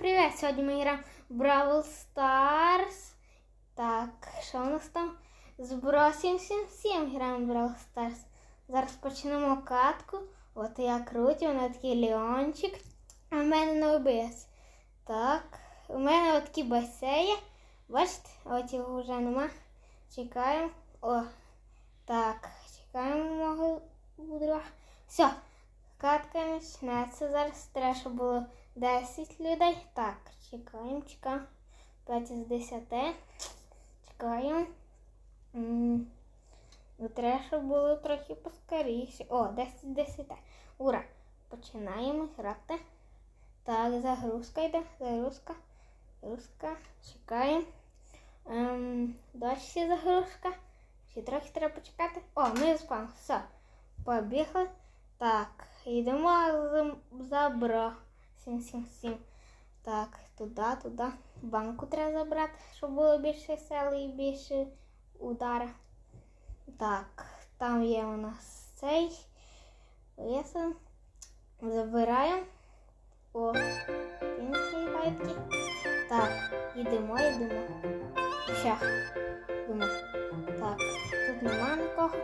привіт! Сьогодні ми граємо в Бравл Старс. Так, що у нас там? З Бро 777 граємо в Бравл Старс. Зараз почнемо катку. От я крутю, у мене такий Леончик. А в мене не ОБС. Так, у мене от такі басеї. Бачите, от його вже нема. Чекаємо. О, так, чекаємо мого друга. Все, катка почнеться. Зараз треба, було 10 людей. Так, чекаємо, чекаємо. 5 із 10. Чекаємо. Треба, було трохи поскоріше. О, 10 з 10. Ура! Починаємо грати. Так, загрузка йде. Загрузка. Загрузка. Чекаємо. Ем, дощі загрузка. Ще трохи треба почекати. О, ми спам. Все. Побігли. Так, йдемо за бро. 777. Так, туди, туди. Банку треба забрати, щоб було більше сел і більше удара. Так, там є у нас цей. Весело. Забираємо. О, пінки гайки. Так, йдемо, йдемо. Ще. Йдемо. Так, тут нема нікого.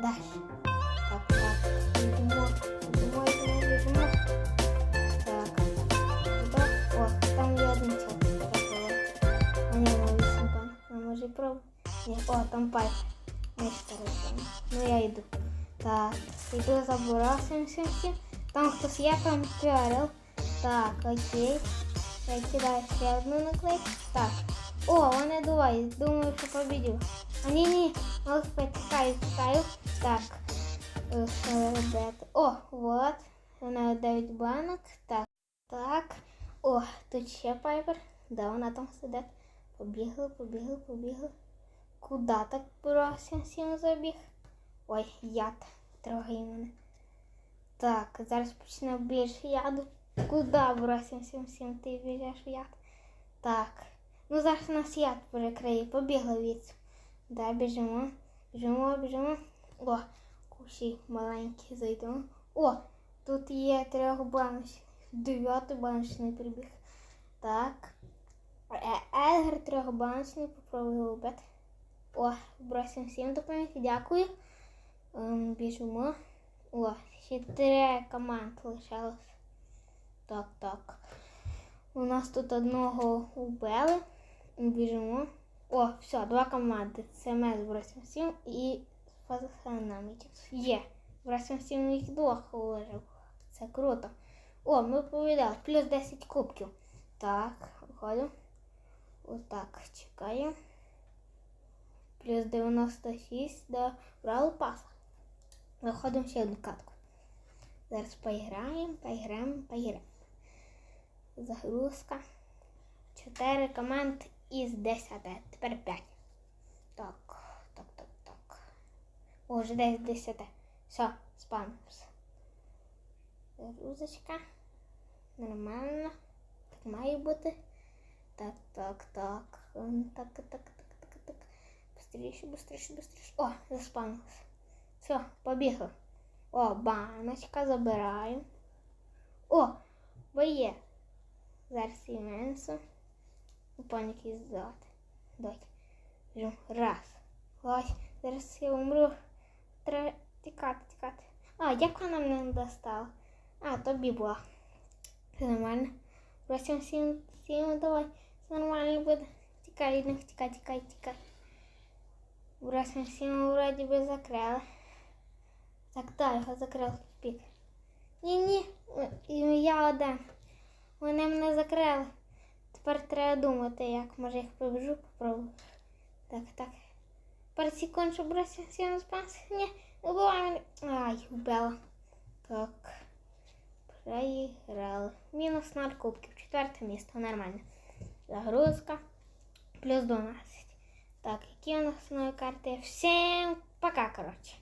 Далі. Ні, о, там пайп. Не старий. Ну я йду. Так, йду за бурасом всім. Там хтось є, там піарил. Так, окей. Я кидаю ще одну наклейку. Так. О, вони дують. Думаю, що победю. А ні, ні, ось потікаю, тікаю. Так. Е, Що робити? О, вот. Вона 9 банок. Так. Так. О, тут ще пайпер. Де вона там сидить? Побігли, побігли, побігли. Куда так бросим всім забіг? Ой, яд трогає мене. Так, зараз почне більше яду. Куда бросим всім всім ти біжеш яд? Так. Ну зараз нас яд перекриє. Побігли від. Да, біжимо. Біжимо, біжимо. О, кущі маленькі зайдемо. О, тут є трьохбаночний. Дев'ятий баночний прибіг. Так. Е, Едгар трьохбаночний, попробую вбити. О, бросим всім допомогти. Дякую. Ем, біжимо. О, ще три команд лишилось. Так, так. У нас тут одного убили. Біжимо. О, все, два команди. Це ми з бросим всім і з фазанами. Є. Бросим всім їх двох вижив. Це круто. О, ми повідали. Плюс 10 кубків. Так, виходимо. Отак, чекаємо. Плюс 96 до Бравл Паса. Виходимо ще одну катку. Зараз поіграємо, поіграємо, поіграємо. Загрузка. 4 команд із 10. Тепер 5. Так, так, так, так. О, вже 10 10. Все, спамс. Загрузочка. Нормально. Так має бути. Так, так, так, так, так, так. Быстріше, быстріше, быстріше. О, заспавнився. Все, побігли. О, баночка забираємо. О, боє. Зараз і менсу. Паніки здати. Давайте. Біжу. Раз. Ось. Зараз я умру. Треба тікати, тікати. А, як вона мене достала? А, тобі була. Це нормально. Просим всім, всім давай. Все нормально буде. Тікай, від них, тікай, Тікай, тікай. Просим всім вроді би закрили. Так, да, його закрили в. Ні-ні, я один. Вони мене закрили. Тепер треба думати, як може їх побіжу, попробую. Так, так. Пару секунд, щоб бросив всім спас. Ні, не вбивай мене. Ай, вбила. Так. Проіграли. Мінус 0 кубків. Четверте місто. Нормально. Загрузка. Плюс 12. Так, какие у нас новые карты? Всем пока, коротше.